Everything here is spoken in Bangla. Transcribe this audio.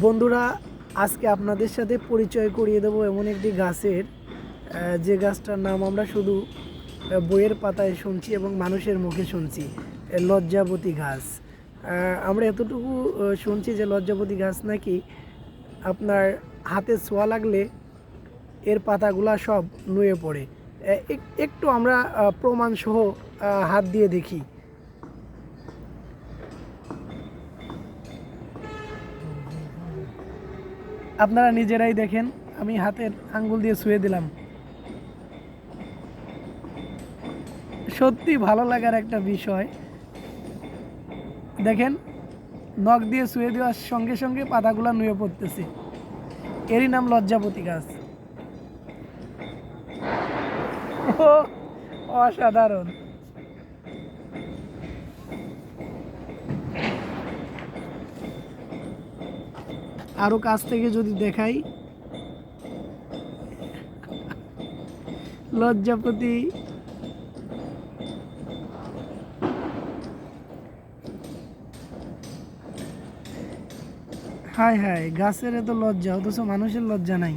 বন্ধুরা, আজকে আপনাদের সাথে পরিচয় করিয়ে দেবো এমন একটি গাছের যে গাছটার নাম আমরা শুধু বইয়ের পাতায় শুনছি এবং মানুষের মুখে শুনছি লজ্জাবতী গাছ। আমরা এতটুকু শুনছি যে লজ্জাবতী গাছ নাকি আপনার হাতে ছোঁয়া লাগলে এর পাতাগুলা সব নুয়ে পড়ে। এক- একটু আমরা প্রমাণসহ হাত দিয়ে দেখি। আপনারা নিজেরাই দেখেন, আমি হাতের আঙ্গুল দিয়ে ছুঁয়ে দিলাম। সত্যি ভালো লাগার একটা বিষয়। দেখেন, নখ দিয়ে ছুঁয়ে দেওয়ার সঙ্গে সঙ্গে পাতাগুলো নুয়ে পড়তেছে। এরই নাম লজ্জাপতি গাছ। অসাধারণ। আরও কাছ থেকে যদি দেখাই। লজ্জাপতি হায় হায়, গাছের এত লজ্জা, অথচ মানুষের লজ্জা নাই।